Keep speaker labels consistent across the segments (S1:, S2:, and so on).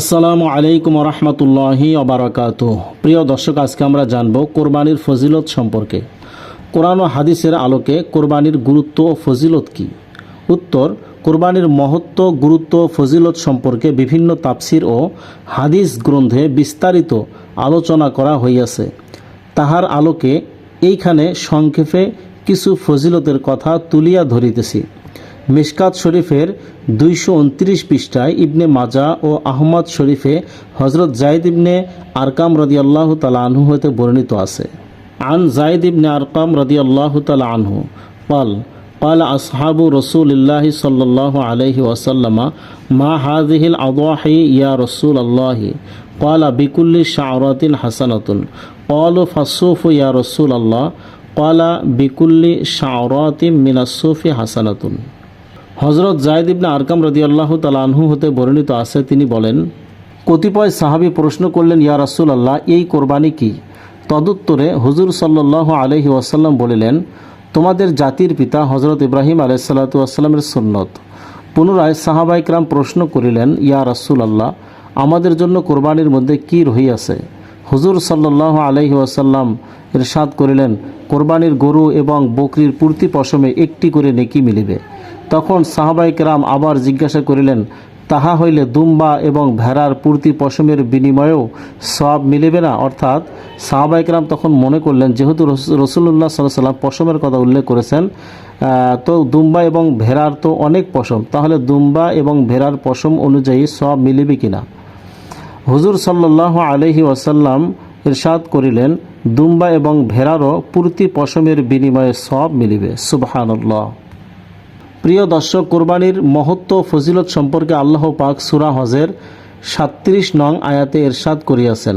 S1: আসসালামু আলাইকুম রহমতুল্লাহি অবরাকাত প্রিয় দর্শক, আজকে আমরা জানব কোরবানির ফজিলত সম্পর্কে। কোরআন ও হাদিসের আলোকে কোরবানির গুরুত্ব ও ফজিলত কি? উত্তর, কোরবানির মহত্ব, গুরুত্ব ফজিলত সম্পর্কে বিভিন্ন তাফসির ও হাদিস গ্রন্থে বিস্তারিত আলোচনা করা হইয়াছে। তাহার আলোকে এইখানে সংক্ষেপে কিছু ফজিলতের কথা তুলিয়া ধরিতেছি। মিশকাত শরীফের দুইশো উনত্রিশ পৃষ্ঠায় ইবনে মাজা ও আহমদ শরীফে হজরত জাইদ ইবনে আরকাম রদিয়াল্লাহ তালা আনহু হতে বর্ণিত আছে আন জাইদ ইবনে আরকাম রদিয়াল্লাহ তালা আনহু পাল قال أصحاب رسول الله صلى الله عليه وسلم ما هذه الأضاحي يا رسول الله قال بكل شعرات حسنة قالوا فالصوف يا رسول الله قال بكل شعرات من الصوف حسنة হজরত জায়দ ইবনে আরকাম রদিয়াল্লাহ তালানহু হতে বর্ণিত আছে, তিনি বলেন, কতিপয় সাহাবী প্রশ্ন করলেন, ইয়া রাসূল আল্লাহ এই কোরবানি কি? তদুত্তরে হুজুর সাল্লাহ আলহি ওয়াসাল্লাম বলিলেন, তোমাদের জাতির পিতা হজরত ইব্রাহিম আলাইসাল্লাতু আসসালামের সুন্নত। পুনরায় সাহাবাইকরাম প্রশ্ন করিলেন, ইয়া রাসূল আল্লাহ আমাদের জন্য কোরবানির মধ্যে কি রহিয়াছে? হুজুর সাল্লাহ আলহি ওয়াসাল্লাম ইরশাদ করিলেন, কোরবানির গরু এবং বকরির পূর্তি পশমে একটি করে নেকি মিলিবে। তখন সাহাবাইকরাম আবার জিজ্ঞাসা করিলেন, তাহা হইলে দুম্বা এবং ভেড়ার পূর্তি পশমের বিনিময়েও সব মিলিবে না? অর্থাৎ সাহাবাইকরাম তখন মনে করলেন, যেহেতু রসুল্লাহ সাল্লাহ সাল্লাম পশমের কথা উল্লেখ করেছেন তো দুম্বা এবং ভেড়ার তো অনেক পশম, তাহলে দুম্বা এবং ভেড়ার পশম অনুযায়ী সব মিলিবে কিনা? হুজুর সাল্লাহ আলহি ওয়াসাল্লাম ইরশাদ করিলেন, দুম্বা এবং ভেড়ারও পূর্তি পশমের বিনিময়ে সব মিলিবে। সুবহানাল্লাহ। প্রিয় দর্শক, কোরবানির মহত্ব ফজিলত সম্পর্কে আল্লাহ পাক সুরা হজের সাত্রিশ নং আয়াতে এরশাদ করিয়াছেন।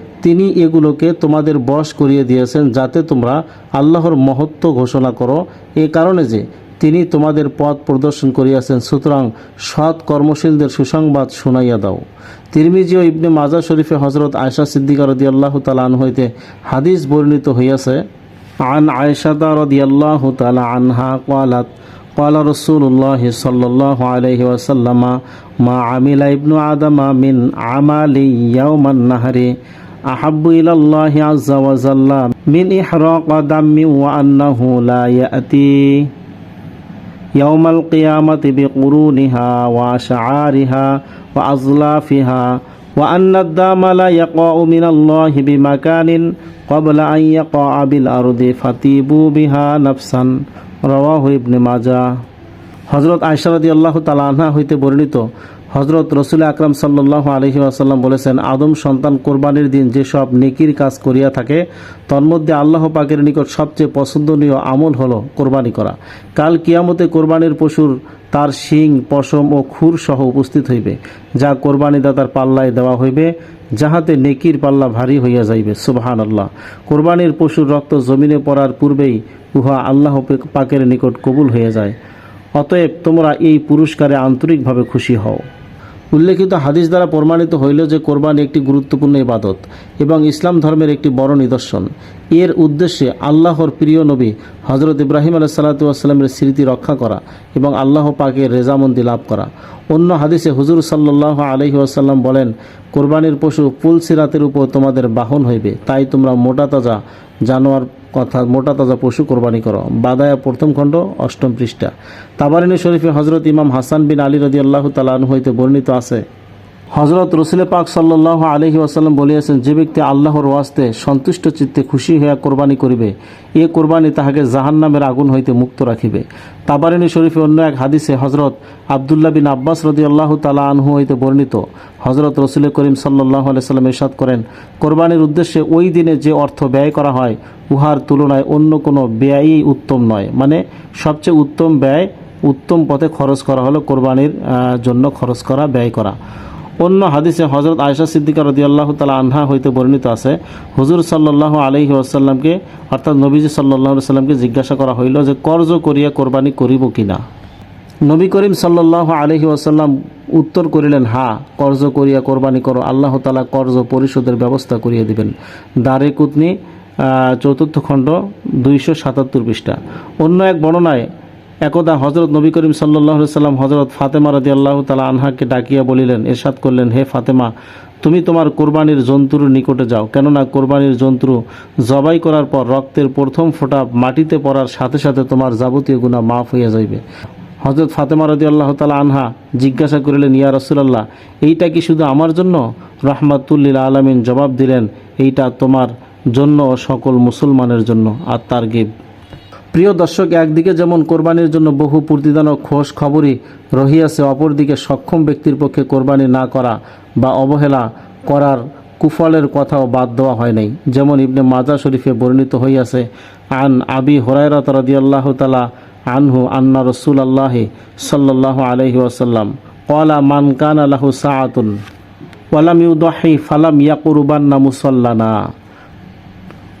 S1: তিনি এগুলোকে তোমাদের বশ করিয়ে দিয়েছেন যাতে তোমরা আল্লাহর মহত্ব ঘোষণা করো এ কারণে যে তিনি তোমাদের পথ প্রদর্শন করিয়াছেন সুতরাং সৎ কর্মশীলদের সুসংবাদ শুনাইয়া দাও তিরমিজি ও ইবনে মাজা শরীফে হজরত আয়সা সিদ্দিকা রদি আল্লাহ তালান হইতে হাদিস বর্ণিত হইয়াছে عن عائشة رضي الله تعالى عنها قالت قال رسول الله صلى الله عليه وسلم ما عمل ابن آدم من عمل يوم النهر أحب إلى الله عز وجل من إحراق دم وأنه لا يأتي يوم القيامة بقرونها وأشعارها وأظلافها وأن الدم لا يقع من الله بمكان قبل أن يقع بالأرض فتيبوا بها نفسا رواه ابن ماجه হজরত আয়সারদি আল্লাহ তালাহা হইতে বর্ণিত হজরত রসুল আকরাম সাল্লাহ আলহি আসাল্লাম বলেছেন, আদম সন্তান কোরবানির দিন যেসব নেকির কাজ করিয়া থাকে, তন্মধ্যে আল্লাহ পাকের নিকট সবচেয়ে পছন্দনীয় আমল হলো কোরবানি করা। কাল কিয়ামতে কোরবানির পশুর তার শিং, পশম ও খুর সহ উপস্থিত হইবে, যা কোরবানিদাতার পাল্লায় দেওয়া হইবে, যাহাতে নেকির পাল্লা ভারী হইয়া যাইবে। সুবহান আল্লাহ কোরবানির পশুর রক্ত জমিনে পড়ার পূর্বেই উহা আল্লাহ পাকের নিকট কবুল হয়ে যায়। অতএব তোমরা এই পুরস্কারে আন্তরিকভাবে খুশি হও। উল্লেখিত হাদিস দ্বারা প্রমাণিত হইল যে কোরবানি একটি গুরুত্বপূর্ণ ইবাদত এবং ইসলাম ধর্মের একটি বড় নিদর্শন। এর উদ্দেশ্যে আল্লাহর প্রিয় নবী হজরত ইব্রাহিম আলাহ সাল্লাতামের স্মৃতি রক্ষা করা এবং আল্লাহ পাকের রেজামন্দি লাভ করা। অন্য হাদিসে হুজুর সাল্লাহ আলহি আসাল্লাম বলেন, কোরবানির পশু পুল সিরাতের উপর তোমাদের বাহন হইবে, তাই তোমরা মোটা তাজা জানোয়ার কথা, মোটা তাজা পশু কোরবানি করো। বাদায়া প্রথম খণ্ড, অষ্টম পৃষ্ঠা। তাবারিনী শরীফে হজরত ইমাম হাসান বিন আলী রদি আল্লাহ তালান হইতে বর্ণিত আছে হজরত রসুল পাক সাল্লাহ আলহি আসাল্লাম বলিয়াছেন, যে ব্যক্তি আল্লাহর ওয়াস্তে সন্তুষ্ট চিত্তে খুশি হইয়া কোরবানি করিবে, এ কোরবানি তাহাকে জাহান্নামের আগুন হইতে মুক্ত রাখিবে। তাবারিনী শরীফে অন্য এক হাদিসে হজরত আবদুল্লাহ বিন আব্বাস রদি আল্লাহ তালা আনহু হইতে বর্ণিত হজরত রসুল করিম সাল্লাহ আলাইসাল্লাম ইরশাদ করেন, কোরবানির উদ্দেশ্যে ওই দিনে যে অর্থ ব্যয় করা হয়, উহার তুলনায় অন্য কোনো ব্যয়ই উত্তম নয়। মানে সবচেয়ে উত্তম ব্যয় উত্তম পথে খরচ করা হলো কোরবানির জন্য খরচ করা, ব্যয় করা। অন্য হাদিসে হজরত আয়সা সিদ্দিকা রদি আল্লাহ তালা আনহা হইতে বর্ণিত আছে, হুজুর সাল্লাহ আলহি আসাল্লামকে অর্থাৎ নবীজি সাল্লাহ সাল্লামকে জিজ্ঞাসা করা হইল যে, কর্জ করিয়া কোরবানি করিব কিনা? নবী করিম সাল্লাহ আলহি আসাল্লাম উত্তর করিলেন, হা, কর্জ করিয়া কোরবানি করো। আল্লাহ তালা কর্জ পরিশোধের ব্যবস্থা করিয়ে দিবেন। দারে কুতনি চতুর্থ খণ্ড দুইশো সাতাত্তর পৃষ্ঠা। অন্য এক বর্ণনায় একদা হজরত নবী করিম সাল্লাহ সাল্লাম হজরত ফাতেমা রদি আল্লাহ তালা আনহাকে ডাকিয়া বলিলেন, এরশাদ করলেন, হে ফাতেমা, তুমি তোমার কোরবানির জন্তুর নিকটে যাও। কেননা কোরবানির জন্তু জবাই করার পর রক্তের প্রথম ফোঁটা মাটিতে পড়ার সাথে সাথে তোমার যাবতীয় গুণা মাফ হইয়া যাইবে। হজরত ফাতেমা রদি আল্লাহ তালা আনহা জিজ্ঞাসা করিলেন, ইয়া রসুলাল্লাহ, এইটা কি শুধু আমার জন্য? রহমাতুল্লিল আলমিন জবাব দিলেন, এইটা তোমার জন্য সকল মুসলমানের জন্য। আর তার গিব প্রিয় দর্শক, একদিকে যেমন কোরবানির জন্য বহু প্রতিদান ও খোঁজ খবরই রহিয়াছে, অপরদিকে সক্ষম ব্যক্তির পক্ষে কোরবানি না করা বা অবহেলা করার কুফলের কথাও বাদ দেওয়া হয় নাই। যেমন ইবনে মাজা শরীফে বর্ণিত হইয়াছে, আন আবি হরাইরাত রাদিয়াল্লাহু তালা আনহু আন্না রসুল আল্লাহি সাল্লাহ আলহি ওয়াসাল্লাম কলা মান কান আলাহু সাআতুন ওয়ালাম ইউদাহি ফালাম ইয়াকুরবান্না মুসাল্লানা।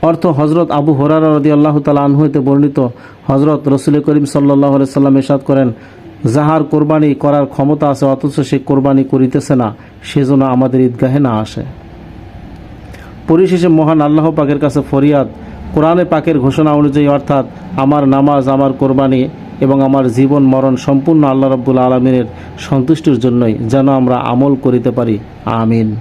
S1: অর্থ হজরত আবু হরারা রদি আল্লাহ তালা আনহুতে বর্ণিত। হজরত রসুল করিম সাল্লাহ সাল্লাম এরশাদ করেন, যাহার কোরবানি করার ক্ষমতা আছে, অথচ সে কোরবানি করিতেছে না, সেজন্য আমাদের ঈদগাহে না আসে। পরিশেষে মহান আল্লাহ পাকের কাছে ফরিয়াদ, কোরআনে পাকের ঘোষণা অনুযায়ী, অর্থাৎ আমার নামাজ, আমার কোরবানি এবং আমার জীবন, মরণ সম্পূর্ণ আল্লাহ রব্বুল আলমিনের সন্তুষ্টির জন্যই যেন আমরা আমল করিতে পারি। আমিন।